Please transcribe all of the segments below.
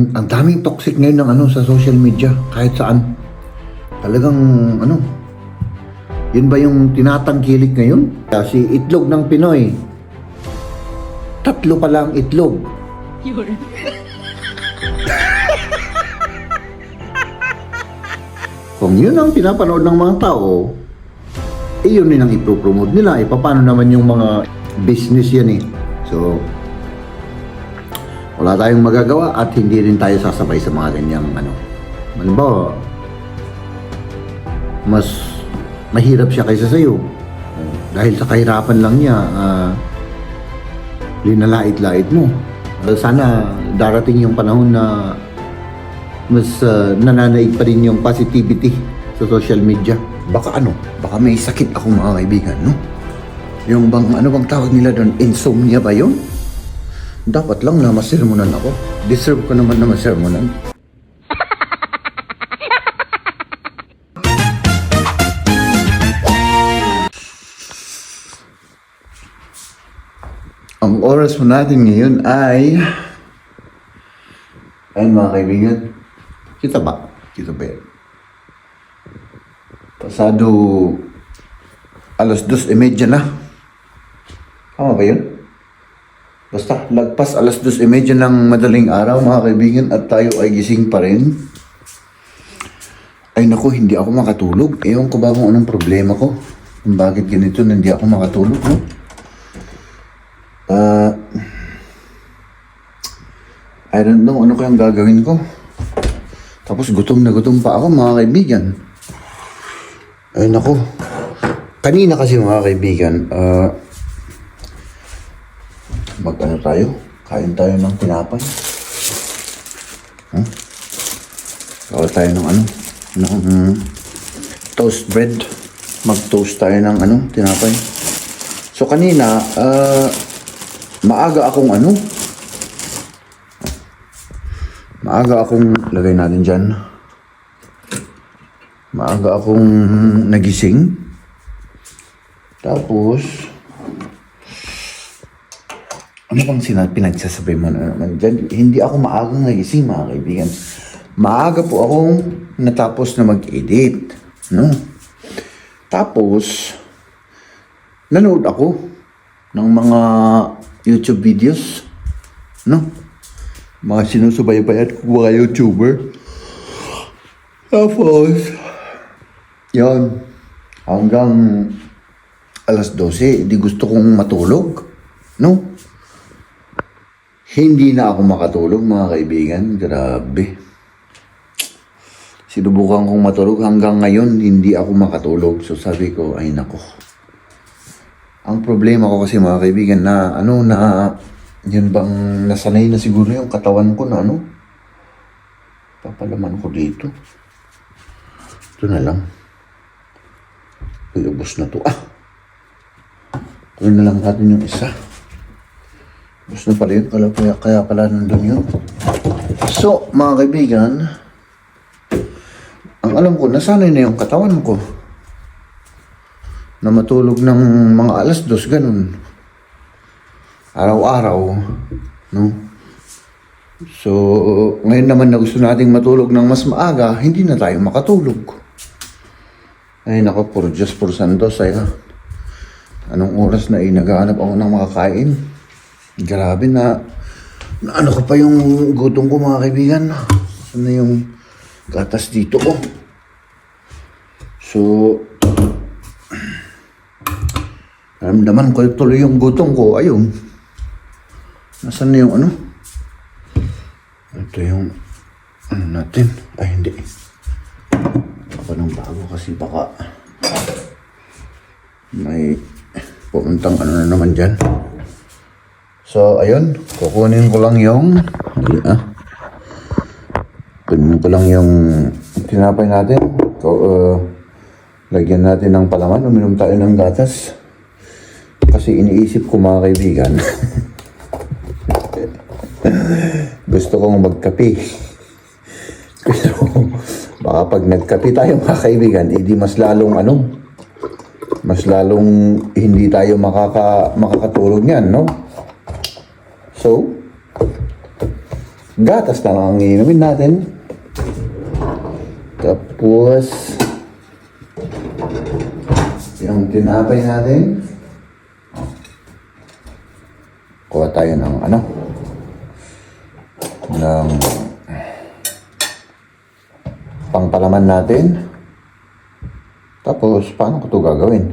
Ang, ang daming toxic ngayon ng ano sa social media, kahit saan. Talagang ano, yun ba yung tinatangkilik ngayon? Kasi itlog ng Pinoy, tatlo pa lang itlog. Kung yun ang pinapanood ng mga tao, eh yun din ang ipopromote nila. Eh, paano naman yung mga business yan eh. So, wala tayong magagawa at hindi rin tayo sasabay sa mga ganyang ano. Halimbawa, mas mahirap siya kaysa sa'yo. Dahil sa kahirapan lang niya, ah, linalait-lait mo. Uh, sana darating yung panahon na mas ah, nananaig pa rin yung positivity sa social media. Baka ano, baka may sakit ako mga kaibigan, no? Yung bang, ano bang tawag nila doon? Insomnia ba yun? Dapat lang na masermonan ako. Deserve ko naman na masermonan. Ang oras mo natin ngayon ay... Ayun mga kaibigan. Kita ba? Kita ba yan? Pasado alas dos e medya na. Tama ba yun? Basta, lagpas alas dos medya ng madaling araw mga kaibigan at tayo ay gising pa rin. Ay naku, hindi ako makatulog. Ewan ko ba kung anong problema ko. Kung bakit ganito hindi ako makatulog, no? Ah... I don't know ano kayang gagawin ko. Tapos gutom na gutom pa ako mga kaibigan. Ay nako. Kanina kasi mga kaibigan, ah... mag ano tayo? Kain tayo ng tinapay. Huh? Kain tayo ng ano? Ng mm, toast bread. Mag-toast tayo ng ano? Tinapay. So kanina, ah... maaga akong ano? Maaga akong, lagay natin dyan. Maaga akong nagising. Tapos, ano bang sinabi, pinagsasabi mo na naman dyan? Hindi ako maagang nagising, mga kaibigan. Maaga po akong natapos na mag-edit. No? Tapos, nanood ako ng mga YouTube videos. No? Mga sinusubaybayan ko mga YouTuber. Tapos, yon hanggang alas 12, di gusto kong matulog. No? Hindi na ako makatulog, mga kaibigan. Grabe. Sinubukan kong matulog hanggang ngayon, hindi ako makatulog. So sabi ko, ay nako. Ang problema ko kasi mga kaibigan na ano na yun bang nasanay na siguro yung katawan ko na ano papalaman ko dito. Ito na lang. Uy, ubos na to. Ah! Kunin na lang natin yung isa. Na pala yun. Kaya, kaya, kaya pala nandun yun. So, mga kaibigan, ang alam ko, nasanay na yung katawan ko na matulog ng mga alas dos, ganun. Araw-araw, no? So, ngayon naman na gusto nating matulog ng mas maaga, hindi na tayo makatulog. Ay, nako, por Diyos, por Santos, ay ha. Anong oras na eh, naghahanap ako ng makakain. Grabe na, na ano ko pa yung gutom ko mga kaibigan. Na yung gatas dito ko? So, Naramdaman ko tuloy yung gutom ko. Ayun. Nasaan na yung ano? Ito yung ano natin. Ay, hindi. Ako ng bago kasi baka may pumuntang ano na naman dyan. So, ayun. Kukunin ko lang yung hindi ah. Kunin ko lang yung tinapay natin. So, uh, lagyan natin ng palaman. Uminom tayo ng gatas. Kasi iniisip ko mga kaibigan, gusto kong magkape. Pero baka pag nagkape tayo mga kaibigan, edi mas lalong ano, mas lalong hindi tayo makaka, makakatulog niyan, no? So, Gatas lang ang inumin natin. Tapos, yung tinapay natin. Kuha tayo ng ano? Ng pangpalaman natin. Tapos, paano ko ito gagawin?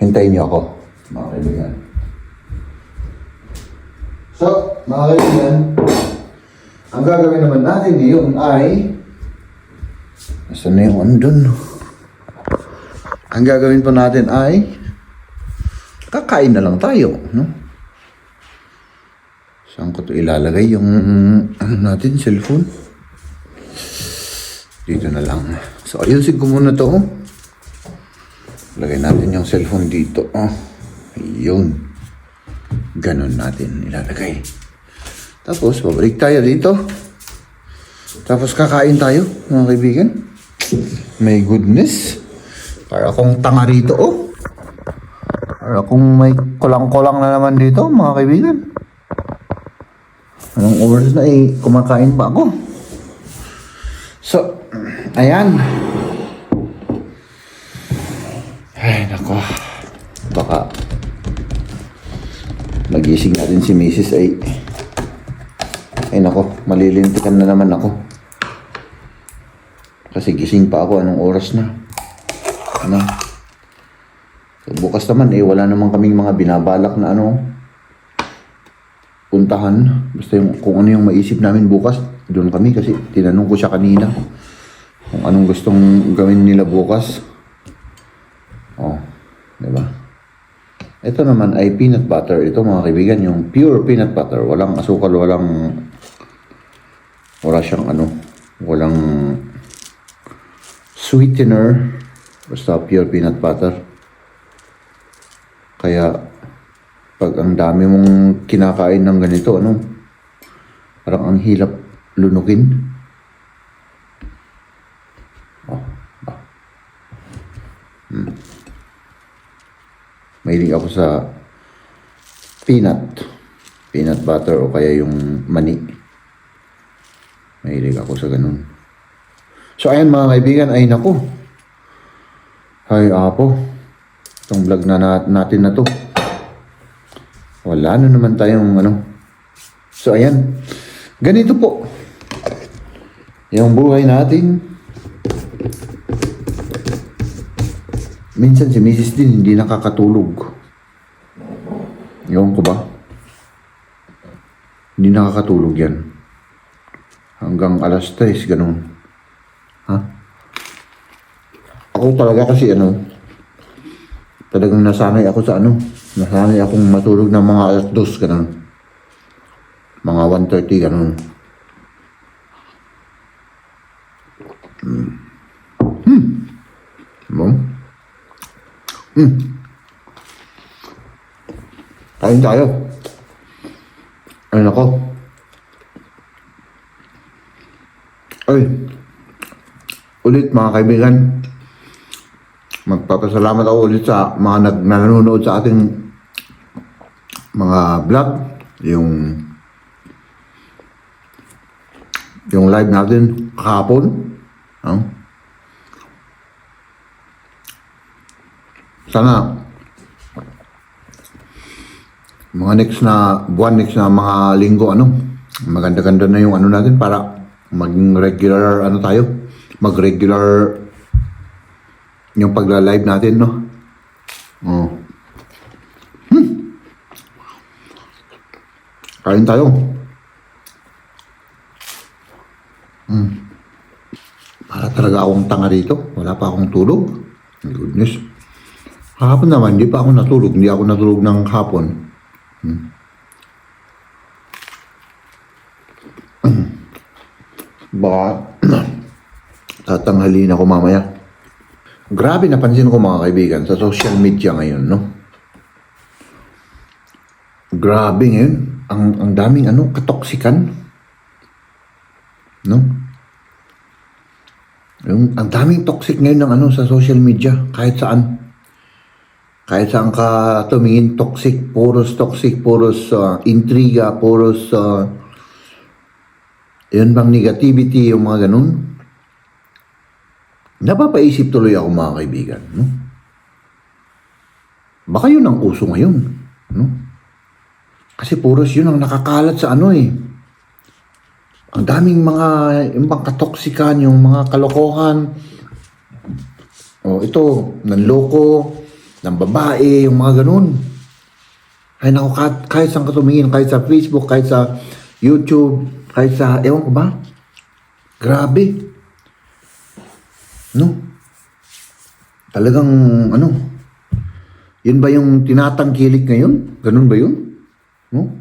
Hintayin niyo ako, mga kaibigan. So, mga kaibigan, ang gagawin naman natin ngayon ay Nasaan na yung ano dun? Ang gagawin pa natin ay kakain na lang tayo, no? Saan ko to ilalagay yung ano natin, cellphone? Dito na lang. So, ayusin ko muna to. oh. Lagay natin yung cellphone dito. Oh, ayun. Ganon natin ilalagay. Tapos, babalik tayo dito. Tapos kakain tayo, mga kaibigan. My goodness. Para akong tanga rito, oh. Para akong may kulang-kulang na naman dito, mga kaibigan. Anong oras na eh, kumakain pa ako. So, ayan. Ay, nako. Baka magising natin si Mrs. ay ay nako, malilintikan na naman ako. Kasi gising pa ako, anong oras na? Ano? So, bukas naman eh, wala naman kaming mga binabalak na ano, puntahan. Basta yung, kung ano yung maisip namin bukas, doon kami kasi tinanong ko siya kanina kung anong gustong gawin nila bukas. Oh, di ba? Ito naman ay peanut butter. Ito mga kaibigan, yung pure peanut butter. Walang asukal, walang wala siyang ano, walang sweetener. Basta pure peanut butter. Kaya pag ang dami mong kinakain ng ganito, ano, parang ang hilap lunukin. Oh, ah. Hmm. Mahilig ako sa peanut. Peanut butter o kaya yung mani. Mahilig ako sa ganun. So ayan mga kaibigan, ay naku. Ay apo. Itong vlog na nat- natin na to. Wala na naman tayong ano. So ayan. Ganito po. Yung buhay natin. Minsan si Mrs. din hindi nakakatulog. Ewan ko ba? Hindi nakakatulog yan. Hanggang alas 3, ganun. Ha? Ako talaga kasi ano, talagang nasanay ako sa ano, nasanay akong matulog ng mga alas 2, ganun. Mga 1.30, ganun. Hmm. Hmm. Hmm. Hmm. Kain tayo. Ay, nako. Ay. Ulit mga kaibigan. Magpapasalamat ako ulit sa mga nag nanonood sa ating mga vlog. Yung yung live natin kahapon. No? Sana mga next na buwan, next na mga linggo, ano, maganda-ganda na yung ano natin para maging regular, ano tayo, mag-regular yung pagla-live natin, no? Oh. Hmm. Kain tayo. Hmm. Para talaga akong tanga rito. Wala pa akong tulog. Goodness. Kahapon naman, hindi pa ako natulog. Hindi ako natulog ng hapon. Baka tatanghalin ako mamaya. Grabe napansin ko mga kaibigan sa social media ngayon, no? Grabe ngayon. Ang, ang daming ano, katoksikan. No? Yung, ang daming toxic ngayon ng ano sa social media, kahit saan. Kahit saan ka tumingin, toxic, puros toxic, puros ah, intriga, puros ah, Yun bang negativity yung mga ganun? Napapaisip tuloy ako mga kaibigan, no? Baka yun ang uso ngayon, no? Kasi puros yun ang nakakalat sa ano eh. Ang daming mga, yung mga katoksikan, yung mga kalokohan. O ito, nanloko, ng babae, yung mga ganun. Ay naku, kahit, kahit saan ka tumingin, kahit sa Facebook, kahit sa YouTube, kahit sa, ewan ko ba? Grabe. No? Talagang, ano? Yun ba yung tinatangkilik ngayon? Ganun ba yun? No?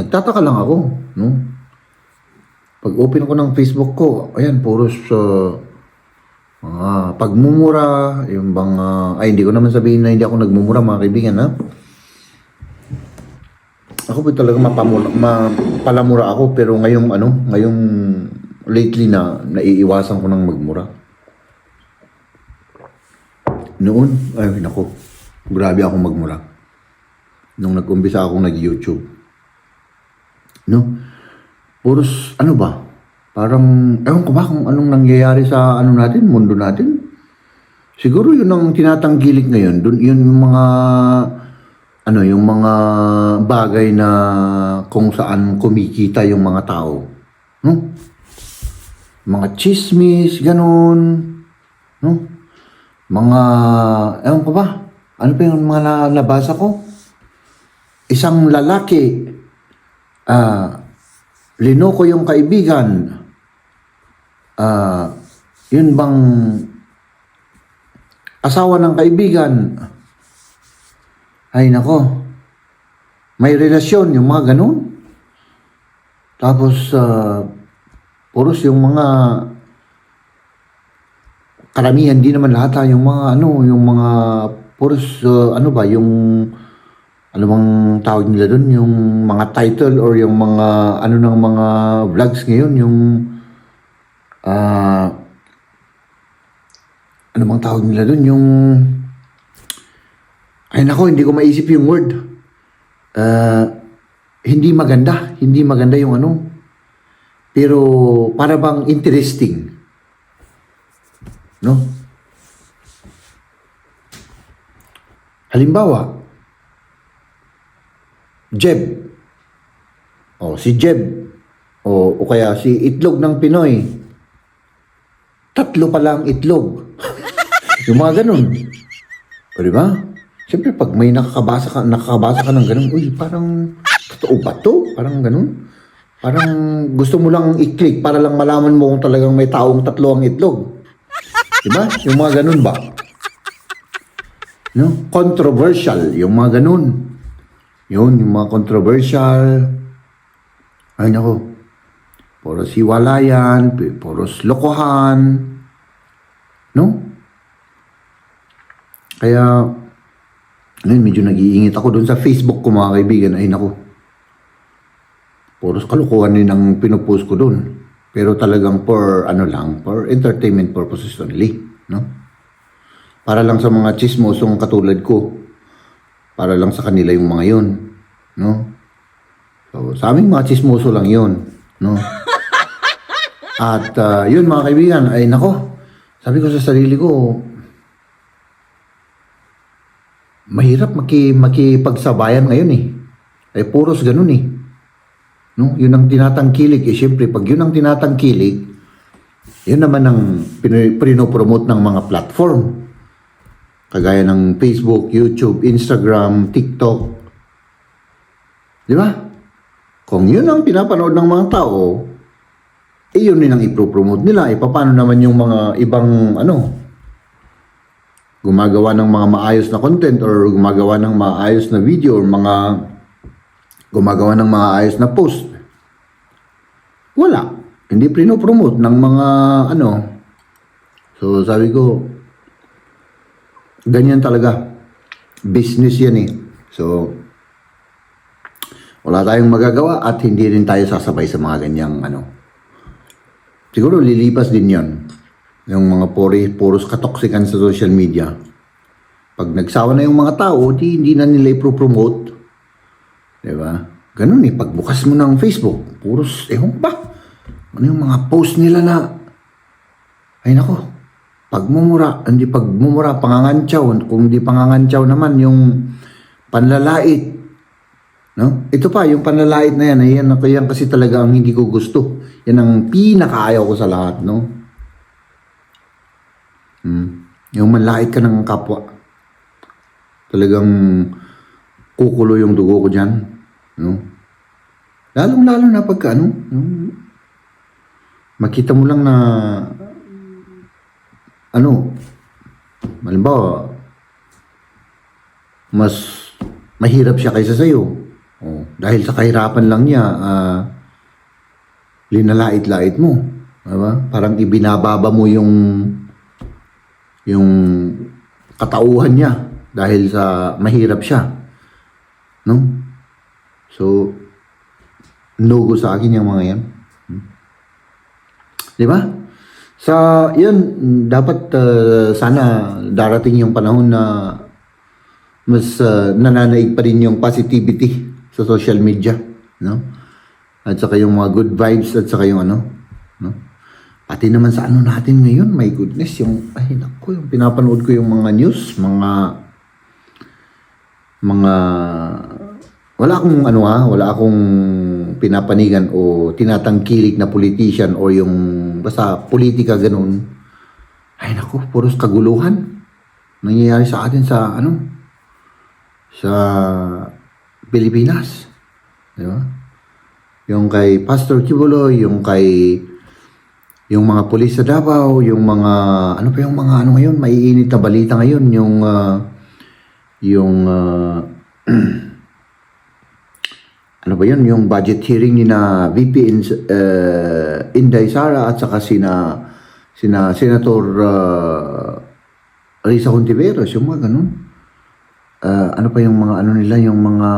Nagtataka lang ako, no? Pag open ko ng Facebook ko, ayan, puros uh, mga pagmumura, yung bang, ah, ay hindi ko naman sabihin na hindi ako nagmumura mga kaibigan, ha? Ako po talaga mapamura, mapalamura ako, pero ngayong ano, ngayong lately na naiiwasan ko ng magmura. Noon, ay nako, grabe ako magmura. Nung nag-umpisa akong nag-YouTube. No? Puros, ano ba? Parang, ewan ko ba kung anong nangyayari sa ano natin, mundo natin? Siguro yun ang tinatanggilik ngayon. Dun, yun yung mga, ano, yung mga bagay na kung saan kumikita yung mga tao. No? Mga chismis, ganun. No? Mga, ewan ko ba? Ano pa yung mga na- nabasa ko? Isang lalaki, ah, linoko yung kaibigan, ah, yun bang asawa ng kaibigan, ay nako, may relasyon, yung mga ganun. Tapos, ah, puros yung mga karamihan, di naman lahat ha, yung mga ano, yung mga puros, ah, ano ba, yung ano bang tawag nila doon, yung mga title or yung mga ano ng mga vlogs ngayon, yung ah ano bang tawag nila doon, yung ay nako, hindi ko maisip yung word. Ah, hindi maganda, hindi maganda yung ano. Pero para bang interesting. No? Halimbawa, Jeb. O, si Jeb. O, o kaya si Itlog ng Pinoy. Tatlo pa lang itlog. yung mga ganun. O, di ba? Siyempre, pag may nakakabasa ka, nakakabasa ka ng ganun, uy, parang, totoo ba to? Parang ganun. Parang gusto mo lang i-click para lang malaman mo kung talagang may taong tatlo ang itlog. Di ba? Yung mga ganun ba? No? Controversial, yung mga ganun. Yun, yung mga controversial. Ay, nako. Puros hiwalayan, pu- puros lokohan. No? Kaya, ngayon, medyo nag-iingit ako doon sa Facebook ko, mga kaibigan. Ay, nako. Puros kalukuhan din ang pinupost ko doon. Pero talagang for, ano lang, for entertainment purposes only. No? Para lang sa mga chismosong katulad ko. Para lang sa kanila yung mga yun. No? So, sa aming mga chismoso lang yun. No? At ah, yun mga kaibigan, ay nako, sabi ko sa sarili ko, mahirap maki, makipagsabayan ngayon eh. Ay puros ganun eh. No? Yun ang tinatangkilik. Eh, syempre, pag yun ang tinatangkilik, yun naman ang pin- pinopromote ng mga platform. Kagaya ng Facebook, YouTube, Instagram, TikTok. Di ba? Kung yun ang pinapanood ng mga tao, eh yun din ang ipropromote nila. Eh, paano naman yung mga ibang, ano, gumagawa ng mga maayos na content or gumagawa ng maayos na video or mga gumagawa ng mga ayos na post. Wala. Hindi pinopromote ng mga ano. So sabi ko, ganyan talaga. Business yan eh. So, wala tayong magagawa at hindi rin tayo sasabay sa mga ganyang ano. Siguro lilipas din yon Yung mga puri, puros katoksikan sa social media. Pag nagsawa na yung mga tao, di, hindi na nila ipropromote. Di ba? Ganun eh. Pagbukas mo ng Facebook, puros, ewan ba? ano yung mga post nila na, ay nako, pagmumura, hindi pagmumura, pangangantyaw, kung di pangangantyaw naman, yung panlalait, no? Ito pa, yung panlalait na yan, ayan, ako yan kasi talaga ang hindi ko gusto. Yan ang pinakaayaw ko sa lahat, no? Hmm. Yung manlait ka ng kapwa. Talagang kukulo yung dugo ko dyan, no? Lalong-lalo na pagka, ano, yung makita mo lang na ano, malimbawa, mas mahirap siya kaysa sa'yo. Dahil sa kahirapan lang niya, ah, linalait-lait mo. Diba? Parang ibinababa mo yung yung katauhan niya dahil sa mahirap siya. No? So, no go sa akin yung mga yan. Hmm. Di ba? Sa, yun, dapat uh, sana darating yung panahon na mas uh, nananaig pa rin yung positivity sa social media, no? At saka yung mga good vibes at saka yung ano, no? Pati naman sa ano natin ngayon, my goodness, yung, ay naku, yung pinapanood ko yung mga news, mga, mga, wala akong ano ha, wala akong pinapanigan o tinatangkilik na politician o yung basta politika ganun. Ay naku, puros kaguluhan. Nangyayari sa atin sa ano, sa Pilipinas. Di ba? Yung kay Pastor Kibuloy, yung kay yung mga pulis sa Davao, yung mga ano pa yung mga ano ngayon, maiinit na balita ngayon, yung ah, yung ah, ano ba yun, yung budget hearing ni na VP in, uh, Inday Sara at saka sina sina Senator uh, Risa Hontiveros, yung mga ganun. Ah, ano pa yung mga ano nila, yung mga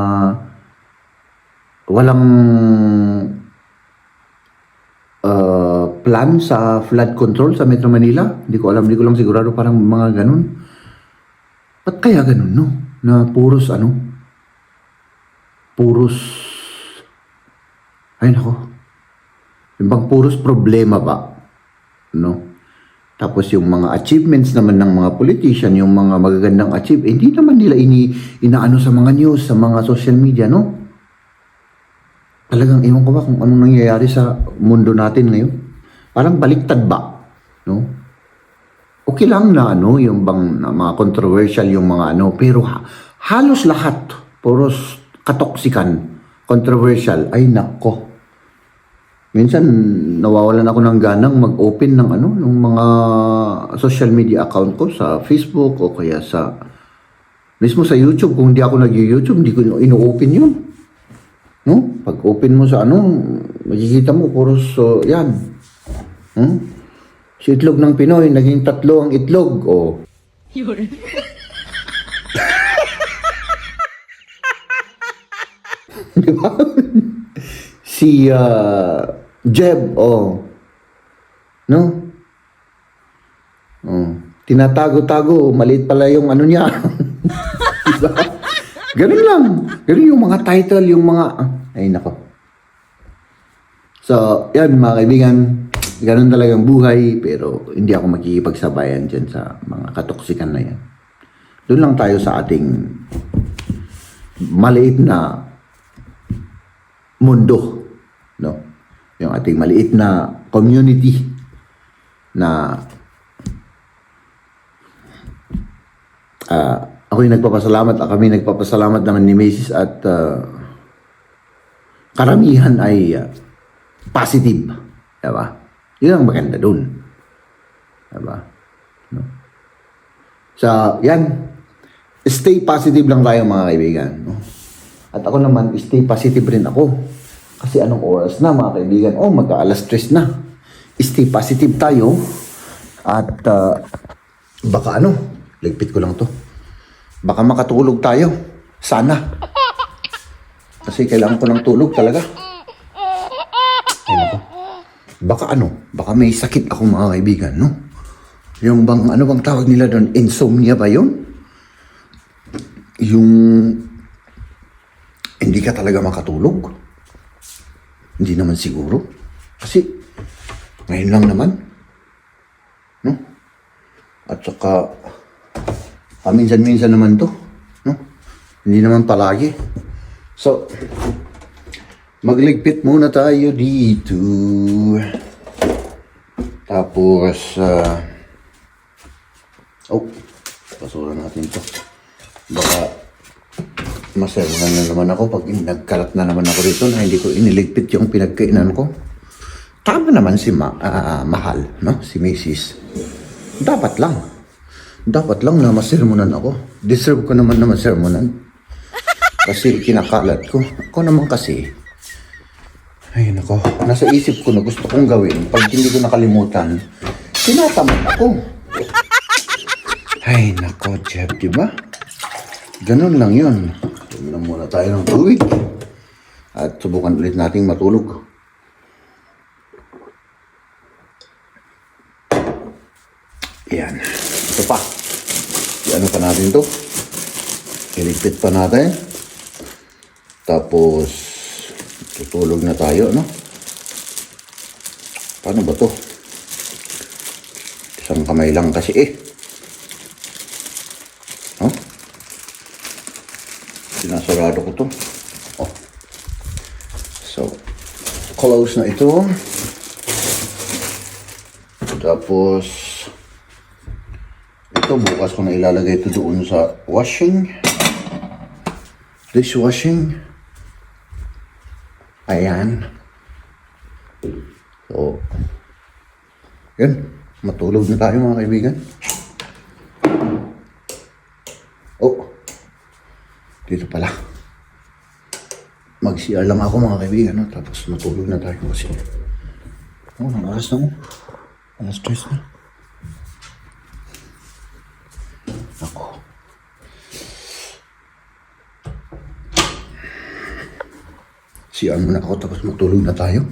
walang uh, plan sa flood control sa Metro Manila. Hindi ko alam, hindi ko lang sigurado parang mga ganun. Ba't kaya ganun, no? Na puros ano? Puros... Ay, nako. Yung bang puros problema ba? No? Tapos yung mga achievements naman ng mga politician, yung mga magagandang achieve, eh, hindi naman nila ini, inaano sa mga news, sa mga social media, no? Talagang ewan ko ba kung anong nangyayari sa mundo natin ngayon. Parang baliktad ba? No? Okay lang na ano, yung bang na mga controversial yung mga ano, pero ha- halos lahat, puros katoksikan, controversial, ay nako. Minsan nawawalan ako ng ganang mag-open ng ano, ng mga social media account ko sa Facebook o kaya sa mismo sa YouTube. Kung hindi ako nag-YouTube, hindi ko ino-open yun. No? Pag open mo sa ano, makikita mo puros so, yan. Hmm? Si itlog ng Pinoy, naging tatlo ang itlog. O, Di ba? Si ah, Jeb, oh. No? Oh. Tinatago-tago, maliit pala yung ano niya. diba? Ganun lang. Ganun yung mga title, yung mga... ah, Ay, nako. So, yan mga kaibigan. Ganun talagang buhay, pero hindi ako makikipagsabayan dyan sa mga katoksikan na yan. Doon lang tayo sa ating maliit na mundo, no? Yung ating maliit na community na ah ako'y nagpapasalamat, ah, kami nagpapasalamat naman ni Macy's at ah, karamihan ay ah, positive, diba? Yun ang maganda dun. Diba? No? So, yan. Stay positive lang tayo mga kaibigan. No? At ako naman, stay positive rin ako. Kasi anong oras na mga kaibigan? Oh, mag-alas stress na. Stay positive tayo. At ah, baka ano, ligpit ko lang to. Baka makatulog tayo. Sana. Kasi kailangan ko ng tulog talaga. Ay, nako. Baka ano, baka may sakit ako mga kaibigan, no? Yung bang, ano bang tawag nila doon? Insomnia ba yun? Yung hindi ka talaga makatulog? Hindi naman siguro. Kasi Ngayon lang naman. No? At saka, paminsan-minsan naman to. No? Hindi naman palagi. So, magligpit muna tayo dito. Tapos, ah, oh, basura natin to. Baka, masermonan na naman ako pag nagkalat na naman ako rito na hindi ko iniligpit yung pinagkainan ko. Tama naman si ma ah, mahal, no? Si Mrs. Dapat lang. Dapat lang na masermonan ako. Deserve ko naman na masermonan. Kasi kinakalat ko. Ako naman kasi. Ay, nako. Nasa isip ko na gusto kong gawin. Pag hindi ko nakalimutan, tinatamad ako. Ay, nako, Jeff, di ba? Ganun lang yun. Tumnan muna tayo ng tubig. At subukan ulit nating matulog. Yan. Ito pa. Ano pa natin to? Iligpit pa natin. Tapos, tutulog na tayo, no? Paano ba to? Isang kamay lang kasi eh. Oh? Sinasarado ko to. Oh. So, close na ito. Tapos, ito bukas ko na ilalagay ito doon sa washing. Dishwashing. Ayan. So, yun. Matulog na tayo mga kaibigan. Oh, dito pala. Mag-CR lang ako mga kaibigan. No? Tapos matulog na tayo kasi. Oh, ang oras na mo. Alas stress na. Ako. CR muna ako tapos matulog na tayo.